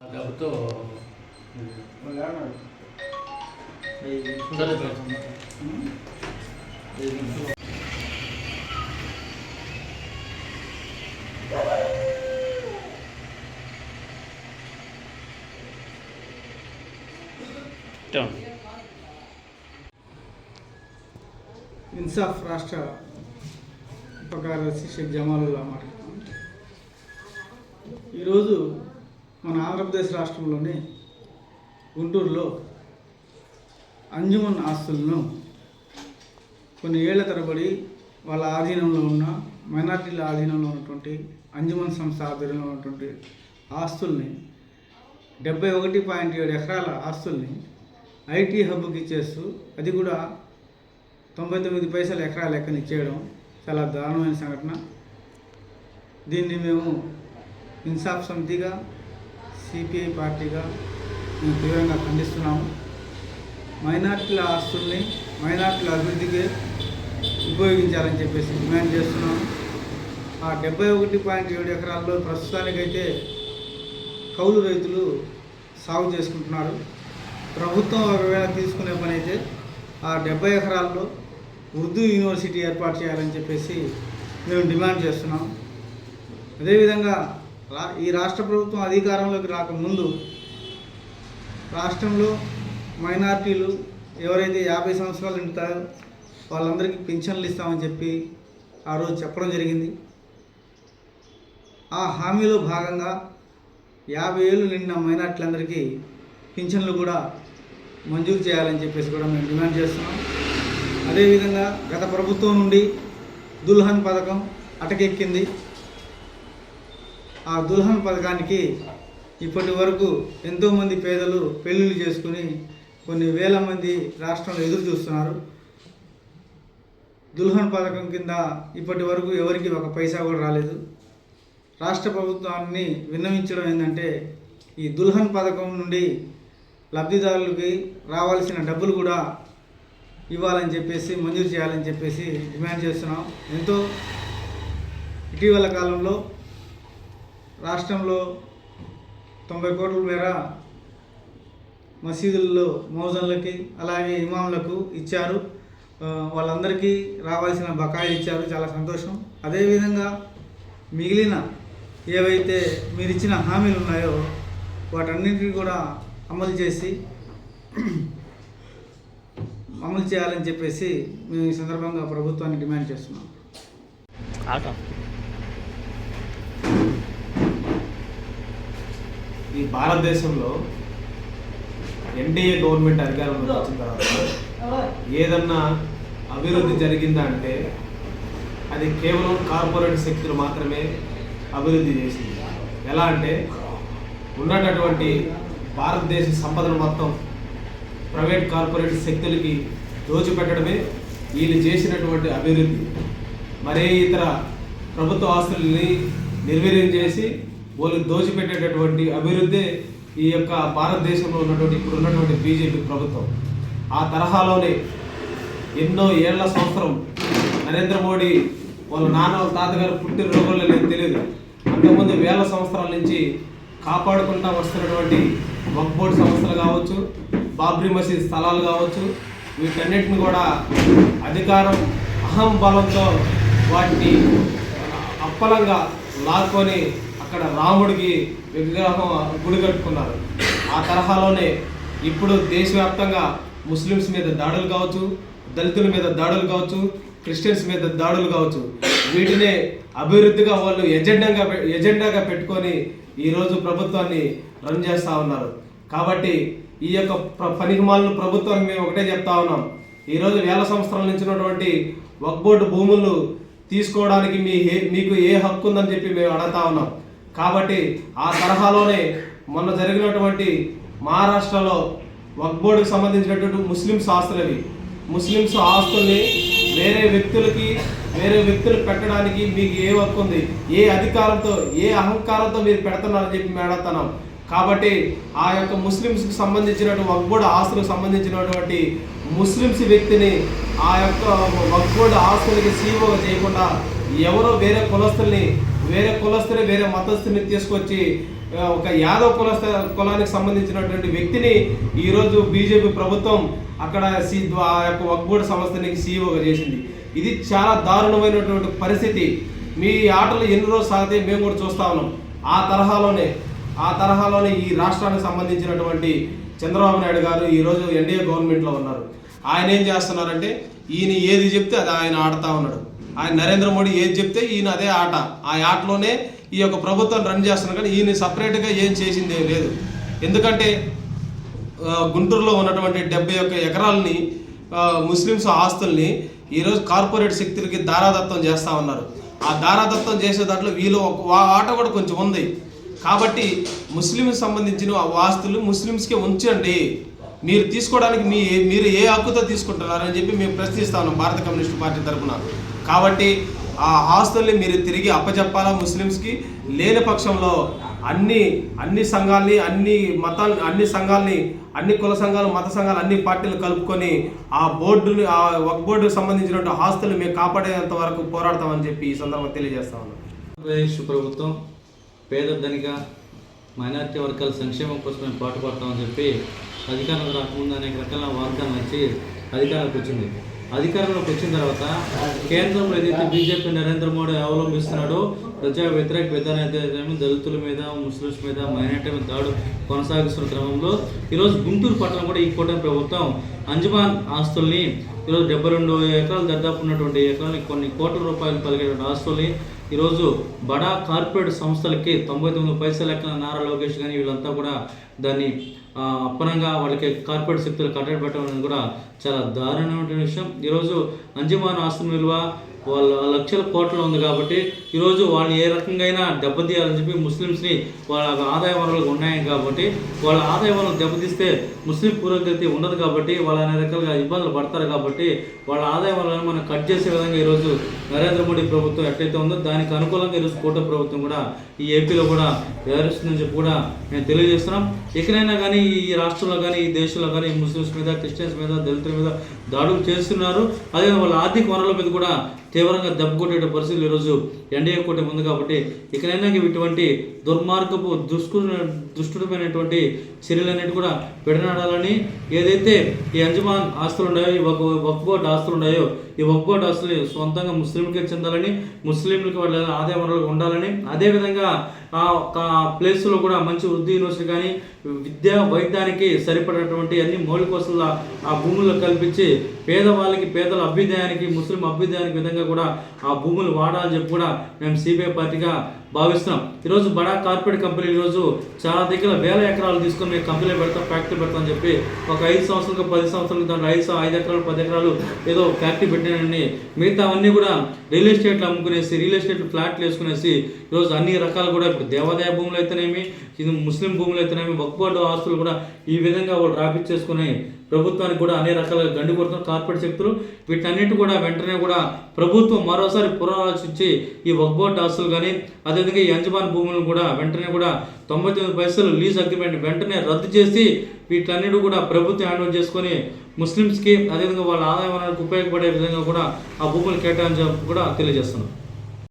డబ్బుతో ఇన్సాఫ్ రాష్ట్ర ఉప కార్యదర్శి షేక్ జమాలుల్లా మాట్లాడుతున్నాను ఈరోజు మన ఆంధ్రప్రదేశ్ రాష్ట్రంలోని గుంటూరులో అంజుమన్ ఆస్తులను కొన్ని ఏళ్ళ తరబడి వాళ్ళ ఆధీనంలో ఉన్న మైనార్టీల ఆధీనంలో ఉన్నటువంటి అంజుమన్ సంస్థ ఆధ్వర్యంలో ఉన్నటువంటి ఆస్తుల్ని డెబ్బై ఒకటి పాయింట్ ఏడు ఎకరాల ఆస్తుల్ని ఐటీ హబ్కి ఇచ్చేస్తూ అది కూడా తొంభై తొమ్మిది పైసలు ఎకరా లెక్కన ఇచ్చేయడం చాలా దారుణమైన సంఘటన. దీన్ని మేము ఇన్సాఫ్ సమితిగా సిపిఐ పార్టీగా మేము తీవ్రంగా ఖండిస్తున్నాము. మైనార్టీల ఆస్తుల్ని మైనార్టీల అభివృద్ధికి ఉపయోగించాలని చెప్పేసి డిమాండ్ చేస్తున్నాము. ఆ డెబ్బై ఒకటి పాయింట్ ఏడు ఎకరాల్లో ప్రస్తుతానికైతే కౌలు రైతులు సాగు చేసుకుంటున్నారు. ప్రభుత్వం ఒకవేళ తీసుకునే పని అయితే ఆ డెబ్బై ఎకరాల్లో ఉర్దూ యూనివర్సిటీ ఏర్పాటు చేయాలని చెప్పేసి మేము డిమాండ్ చేస్తున్నాం అదేవిధంగా ఈ రాష్ట్ర ప్రభుత్వం అధికారంలోకి రాకముందు రాష్ట్రంలో మైనార్టీలు ఎవరైతే యాభై సంవత్సరాలు నిండుతారో వాళ్ళందరికీ పింఛన్లు ఇస్తామని చెప్పి ఆ రోజు చెప్పడం జరిగింది. ఆ హామీలో భాగంగా యాభై ఏళ్ళు నిండిన మైనార్టీలందరికీ పింఛన్లు కూడా మంజూరు చేయాలని చెప్పేసి కూడా మేము డిమాండ్ చేస్తున్నాం. అదేవిధంగా గత ప్రభుత్వం నుండి దుల్హన్ పథకం అటకెక్కింది. ఆ దుల్హన్ పథకానికి ఇప్పటి వరకు ఎంతోమంది పేదలు పెళ్ళిళ్ళు చేసుకుని కొన్ని వేల మంది రాష్ట్రంలో ఎదురు చూస్తున్నారు. దుల్హన్ పథకం కింద ఇప్పటి వరకు ఎవరికి ఒక పైసా కూడా రాలేదు. రాష్ట్ర ప్రభుత్వాన్ని విన్నవించడం ఏంటంటే ఈ దుల్హన్ పథకం నుండి లబ్ధిదారులకి రావాల్సిన డబ్బులు కూడా ఇవ్వాలని చెప్పేసి మంజూరు చేయాలని చెప్పేసి డిమాండ్ చేస్తున్నాం. ఎంతో ఇటీవల కాలంలో రాష్ట్రంలో తొంభై కోట్ల మేర మసీదుల్లో మౌజన్లకి అలాగే ఇమాంలకు ఇచ్చారు. వాళ్ళందరికీ రావాల్సిన బకాయిలు ఇచ్చారు. చాలా సంతోషం. అదేవిధంగా మిగిలిన ఏవైతే మీరు ఇచ్చిన హామీలు ఉన్నాయో వాటన్నింటినీ కూడా అమలు చేసి అమలు చేయాలని చెప్పేసి మేము ఈ సందర్భంగా ప్రభుత్వాన్ని డిమాండ్ చేస్తున్నాం. ఈ భారతదేశంలో ఎన్డీఏ గవర్నమెంట్ అధికారంలోకి వచ్చిన తర్వాత ఏదన్నా అభివృద్ధి జరిగిందా అంటే అది కేవలం కార్పొరేట్ శక్తులు మాత్రమే అభివృద్ధి చేసింది. ఎలా అంటే ఉన్నటువంటి భారతదేశ సంపదను మొత్తం ప్రైవేట్ కార్పొరేట్ శక్తులకి దోచిపెట్టడమే వీళ్ళు చేసినటువంటి అభివృద్ధి. మరే ఇతర ప్రభుత్వ ఆస్తుల్ని నిర్వీర్యం చేసి వాళ్ళు దోచిపెట్టేటటువంటి అభివృద్ధి ఈ యొక్క భారతదేశంలో ఉన్నటువంటి ఇప్పుడు ఉన్నటువంటి బీజేపీ ప్రభుత్వం. ఆ తరహాలోనే ఎన్నో ఏళ్ళ సంవత్సరం నరేంద్ర మోడీ వాళ్ళ నాన్న వాళ్ళ తాతగారు పుట్టిన రోజుల్లో నేను తెలియదు. అంతకుముందు వేల సంవత్సరాల నుంచి కాపాడుకుంటా వస్తున్నటువంటి వక్ సంస్థలు కావచ్చు బాబ్రీ మసీద్ స్థలాలు కావచ్చు వీటన్నిటిని కూడా అధికారం అహం బలంతో వాటిని అప్పలంగా లాక్కొని అక్కడ రాముడికి విగ్రహం గుడి కట్టుకున్నారు. ఆ తరహాలోనే ఇప్పుడు దేశవ్యాప్తంగా ముస్లిమ్స్ మీద దాడులు కావచ్చు దళితుల మీద దాడులు కావచ్చు క్రిస్టియన్స్ మీద దాడులు కావచ్చు వీటినే అభివృద్ధిగా వాళ్ళు ఎజెండాగా పె- ఎజెండాగా పెట్టుకొని ఈరోజు ప్రభుత్వాన్ని రన్ చేస్తూ ఉన్నారు. కాబట్టి ఈ యొక్క ప్ర- పనికిమాలను ప్రభుత్వానికి మేము ఒకటే చెప్తా ఉన్నాం. ఈరోజు వేల సంవత్సరాల నుంచి ఉన్నటువంటి వక్బోర్డు భూములు తీసుకోవడానికి మీ మీకు ఏ హక్కు ఉందని చెప్పి మేము అడుగుతా ఉన్నాం. కాబట్టి ఆ తరహాలోనే మొన్న జరిగినటువంటి మహారాష్ట్రలో వక్ బోర్డుకు సంబంధించినటువంటి ముస్లిమ్స్ ఆస్తులు అవి ముస్లిమ్స్ ఆస్తుల్ని వేరే వ్యక్తులకి వేరే వ్యక్తులకు పెట్టడానికి మీకు ఏ హక్కు ఉంది? ఏ అధికారంతో ఏ అహంకారంతో మీరు పెడుతున్నారని చెప్పి మేడతనం కాబట్టి ఆ యొక్క ముస్లిమ్స్కి సంబంధించినటువంటి వక్ ఆస్తులకు సంబంధించినటువంటి ముస్లిమ్స్ వ్యక్తిని ఆ యొక్క వక్ ఆస్తులకి సీఓ చేయకుండా ఎవరో వేరే కులస్తుల్ని వేరే కులస్తుని వేరే మతస్థుని తీసుకొచ్చి ఒక యాదవ్ కులస్థ కులానికి సంబంధించినటువంటి వ్యక్తిని ఈరోజు బీజేపీ ప్రభుత్వం అక్కడ సి ఆ యొక్క వక్బోర్డ్ సంస్థనికి సీఈఓగా చేసింది. ఇది చాలా దారుణమైనటువంటి పరిస్థితి. మీ ఆటలు ఎన్ని రోజులు సాగితే మేము కూడా చూస్తా ఉన్నాం. ఆ తరహాలోనే ఆ తరహాలోనే ఈ రాష్ట్రానికి సంబంధించినటువంటి చంద్రబాబు నాయుడు గారు ఈరోజు ఎన్డీఏ గవర్నమెంట్లో ఉన్నారు. ఆయన ఏం చేస్తున్నారంటే ఈయన ఏది చెప్తే అది ఆయన ఆడుతూ ఉన్నాడు. ఆయన నరేంద్ర మోడీ ఏది చెప్తే ఈయన అదే ఆట. ఆ ఆటలోనే ఈ యొక్క ప్రభుత్వం రన్ చేస్తున్నారు కానీ ఈయన సపరేట్గా ఏం చేసింది లేదు. ఎందుకంటే గుంటూరులో ఉన్నటువంటి డెబ్బై ఒక్క ఎకరాలని ముస్లిమ్స్ ఆస్తుల్ని ఈరోజు కార్పొరేట్ శక్తులకి దారాదత్తం చేస్తూ ఉన్నారు. ఆ దారాదత్తం చేసే దాంట్లో వీళ్ళు ఒక ఆట కూడా కొంచెం ఉంది. కాబట్టి ముస్లింకి సంబంధించిన ఆ ఆస్తులు ముస్లిమ్స్కే ఉంచండి. మీరు తీసుకోవడానికి మీ మీరు ఏ హక్కుతో తీసుకుంటున్నారని చెప్పి మేము ప్రశ్నిస్తా ఉన్నాం భారత కమ్యూనిస్ట్ పార్టీ తరఫున. కాబట్టి ఆ ఆస్తుల్ని మీరు తిరిగి అప్పచెప్పాలా ముస్లిమ్స్కి? లేని పక్షంలో అన్ని అన్ని సంఘాల్ని అన్ని మతాలు అన్ని సంఘాలని అన్ని కుల సంఘాలు మత సంఘాలు అన్ని పార్టీలు కలుపుకొని ఆ బోర్డుని ఆ వక్ బోర్డుకు సంబంధించినటువంటి ఆస్తులు మేము కాపాడేంత వరకు పోరాడతామని చెప్పి ఈ సందర్భంగా తెలియజేస్తా ఉన్నాం. ఆంధ్రప్రదేశ్ ప్రభుత్వం పేద ధనిక మైనారిటీ వర్గాల సంక్షేమం కోసం మేము పాటుపడతామని చెప్పి అధికారంలో రాకముందు అనేక రకాల వాగ్దానం ఇచ్చి అధికారంలోకి వచ్చింది. అధికారంలోకి వచ్చిన తర్వాత కేంద్రంలో ఏదైతే బీజేపీ నరేంద్ర మోడీ అవలంబిస్తున్నాడో ప్రజా వ్యతిరేక విధానం ఏదైతే దళితుల మీద ముస్లిమ్స్ మీద మైనార్టీ మీద దాడు కొనసాగిస్తున్న క్రమంలో ఈరోజు గుంటూరు పట్టణం కూడా ఈ కూటమి ప్రభుత్వం అంజమాన్ ఆస్తుల్ని ఈరోజు డెబ్బై రెండు ఎకరాలు దాదాపు ఉన్నటువంటి ఎకరాలకి కొన్ని కోట్ల రూపాయలు కలిగేటువంటి ఆస్తుల్ని ఈరోజు బడా కార్పొరేట్ సంస్థలకి తొంభై తొమ్మిది పైసల లెక్కన నారా లోకేష్ కానీ వీళ్ళంతా కూడా దాన్ని అప్పనంగా వాళ్ళకి కార్పొరేట్ శక్తులు కట్టడి పెట్టడం అనేది కూడా చాలా దారుణమైన విషయం. ఈరోజు అంజమాన్ ఆస్తుల విలువ వాళ్ళ లక్షల కోట్లు ఉంది కాబట్టి ఈరోజు వాళ్ళు ఏ రకంగా అయినా దెబ్బతీయాలని చెప్పి ముస్లిమ్స్ని వాళ్ళ ఆదాయ వనరులు ఉన్నాయి కాబట్టి వాళ్ళ ఆదాయ వనరులు దెబ్బతీస్తే ముస్లిం పురోగతి ఉండదు కాబట్టి వాళ్ళు అనేక రకాలుగా ఇబ్బందులు పడతారు కాబట్టి వాళ్ళ ఆదాయ వనరులను మనం కట్ చేసే విధంగా ఈరోజు నరేంద్ర మోడీ ప్రభుత్వం ఎట్లయితే ఉందో దానికి అనుకూలంగా ఈరోజు కూటమి ప్రభుత్వం కూడా ఈ ఏపీలో కూడా వ్యవహరిస్తుందని చెప్పి కూడా మేము తెలియజేస్తున్నాం. ఎక్కడైనా కానీ ఈ రాష్ట్రంలో కానీ ఈ దేశంలో కానీ ముస్లిమ్స్ మీద క్రిస్టియన్స్ మీద దళితుల మీద దాడులు చేస్తున్నారు. అదే వాళ్ళ ఆర్థిక వనరుల మీద కూడా తీవ్రంగా దెబ్బ కొట్టే పరిస్థితులు ఈరోజు ఎన్డీఏ కూటమి ఉంది కాబట్టి ఇకనైనా ఇటువంటి దుర్మార్గపు దుష్కు దుష్టుడమైనటువంటి చర్యలు అనేవి కూడా విడనాడాలని ఏదైతే ఈ అంజమాన్ ఆస్తులు ఉన్నాయో ఈ వక్ వక్ బోర్డ్ ఆస్తులు ఉన్నాయో ఈ వక్ బోర్డ్ ఆస్తులు సొంతంగా ముస్లింలకే చెందాలని ముస్లింలకు వాళ్ళ ఆదాయ వనరులు ఉండాలని అదేవిధంగా ఆ ప్లేస్లో కూడా మంచి వృద్ధి యూనివర్సిటీ కానీ విద్యా వైద్యానికి సరిపడినటువంటి అన్ని మౌలిక వసతుల ఆ భూముల్లో కల్పించి పేదవాళ్ళకి పేదల అభ్యుదయానికి ముస్లిం అభ్యుదయానికి విధంగా కూడా ఆ భూములు వాడాలని చెప్పి కూడా మేము సిబిఐ పార్టీగా భావిస్తున్నాం. ఈరోజు బడా కార్పొరేట్ కంపెనీలు ఈరోజు చాలా దగ్గర వేల ఎకరాలు తీసుకొని మేము కంపెనీ పెడతాం ఫ్యాక్టరీ పెడతాం అని చెప్పి ఒక ఐదు సంవత్సరాలకు పది సంవత్సరాలకు దాంట్లో ఐదు ఐదు ఎకరాలు పది ఎకరాలు ఏదో ఫ్యాక్టరీ పెట్టానండి మిగతా అవన్నీ కూడా రియల్ ఎస్టేట్లు అమ్ముకునేసి రియల్ ఎస్టేట్ ఫ్లాట్లు వేసుకునేసి ఈరోజు అన్ని రకాలు కూడా ఇప్పుడు దేవాదాయ భూములు అయితేనేమి ముస్లిం భూములు అయితేనేమి వక్బోర్డు ఆస్తులు కూడా ఈ విధంగా వాళ్ళు రాపిచ్చేసుకుని ప్రభుత్వానికి కూడా అనేక రకాల గండి కొడుతున్న కార్పొరేట్ శక్తులు. వీటన్నిటి కూడా వెంటనే కూడా ప్రభుత్వం మరోసారి పునరాలోచించి ఈ వక్బోర్డ్ ఆస్తులు కానీ అదేవిధంగా ఈ అంజమాన్ భూములను కూడా వెంటనే కూడా తొంభై తొమ్మిది పైసలు లీజ్ అగ్రిమెంట్ వెంటనే రద్దు చేసి వీటన్నిటి కూడా ప్రభుత్వం హ్యాండ్ ఓవర్ చేసుకొని ముస్లిమ్స్కి అదేవిధంగా వాళ్ళ ఆదాయ వనరులకు ఉపయోగపడే విధంగా కూడా ఆ భూములు కేటాయించడం కూడా తెలియజేస్తున్నాం.